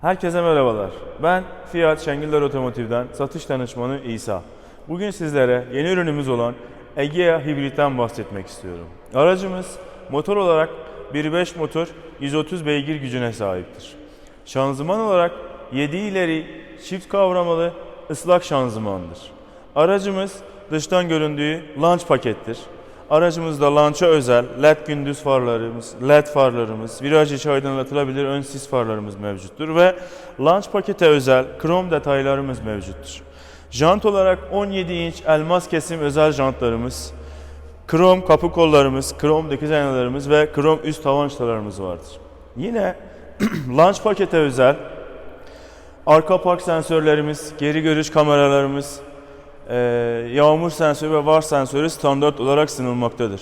Herkese merhabalar. Ben Fiat Şengiller Otomotiv'den satış danışmanı İsa. Bugün sizlere yeni ürünümüz olan Egea Hibrit'ten bahsetmek istiyorum. Aracımız motor olarak 1.5 motor 130 beygir gücüne sahiptir. Şanzıman olarak 7 ileri çift kavramalı ıslak şanzımandır. Aracımız dıştan göründüğü launch pakettir. Aracımızda launch'a özel LED gündüz farlarımız, LED farlarımız, viraj içi aydınlatılabilir ön sis farlarımız mevcuttur ve launch pakete özel krom detaylarımız mevcuttur. Jant olarak 17 inç elmas kesim özel jantlarımız, krom kapı kollarımız, krom dikiz aynalarımız ve krom üst tavan çıtalarımız vardır. Yine launch pakete özel arka park sensörlerimiz, geri görüş kameralarımız, ee, yağmur sensörü ve var sensörü standart olarak sunulmaktadır.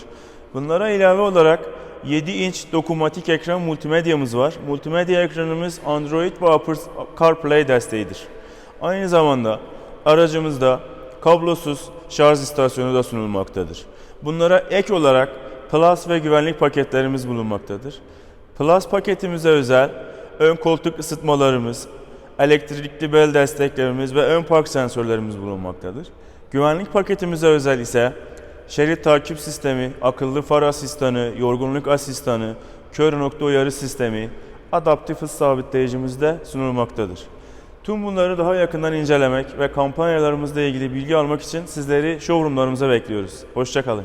Bunlara ilave olarak 7 inç dokunmatik ekran multimedyamız var. Multimedya ekranımız Android ve Apple CarPlay desteğidir. Aynı zamanda aracımızda kablosuz şarj istasyonu da sunulmaktadır. Bunlara ek olarak Plus ve güvenlik paketlerimiz bulunmaktadır. Plus paketimize özel ön koltuk ısıtmalarımız, elektrikli bel desteklerimiz ve ön park sensörlerimiz bulunmaktadır. Güvenlik paketimize özel ise şerit takip sistemi, akıllı far asistanı, yorgunluk asistanı, kör nokta uyarı sistemi, adaptif hız sabitleyicimiz de sunulmaktadır. Tüm bunları daha yakından incelemek ve kampanyalarımızla ilgili bilgi almak için sizleri showroomlarımıza bekliyoruz. Hoşçakalın.